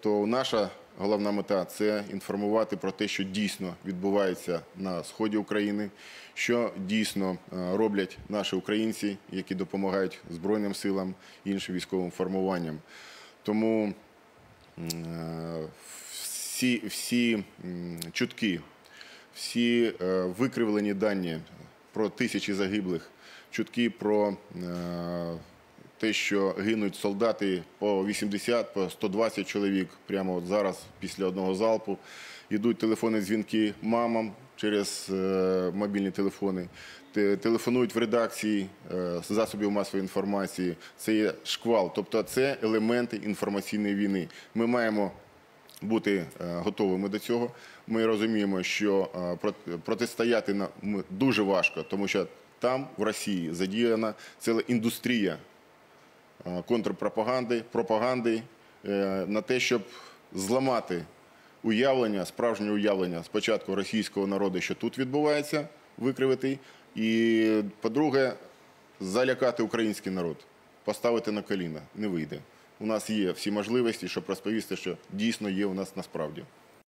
то наша головна мета це інформувати про те, що дійсно відбувається на сході України, що дійсно е, роблять наші українці, які допомагають Збройним силам і іншим військовим формуванням. Тому Е, всі, всі чутки, всі е, викривлені дані про тисячі загиблих, чутки про те, що гинуть солдати по 80, по 120 чоловік прямо от зараз, після одного залпу. Йдуть телефонні дзвінки мамам через е, мобільні телефони. Те- Телефонують в редакції е, засобів масової інформації. Це є шквал, тобто це елементи інформаційної війни. Ми маємо бути е, готовими до цього. Ми розуміємо, що протистояти дуже важко, тому що там, в Росії, задіяна ціла індустрія контрпропаганди, пропаганди е, на те, щоб зламати уявлення, справжнє уявлення спочатку російського народу, що тут відбувається, викривити, і, по-друге, залякати український народ, поставити на коліна. Не вийде. У нас є всі можливості, щоб розповісти, що дійсно є у нас насправді.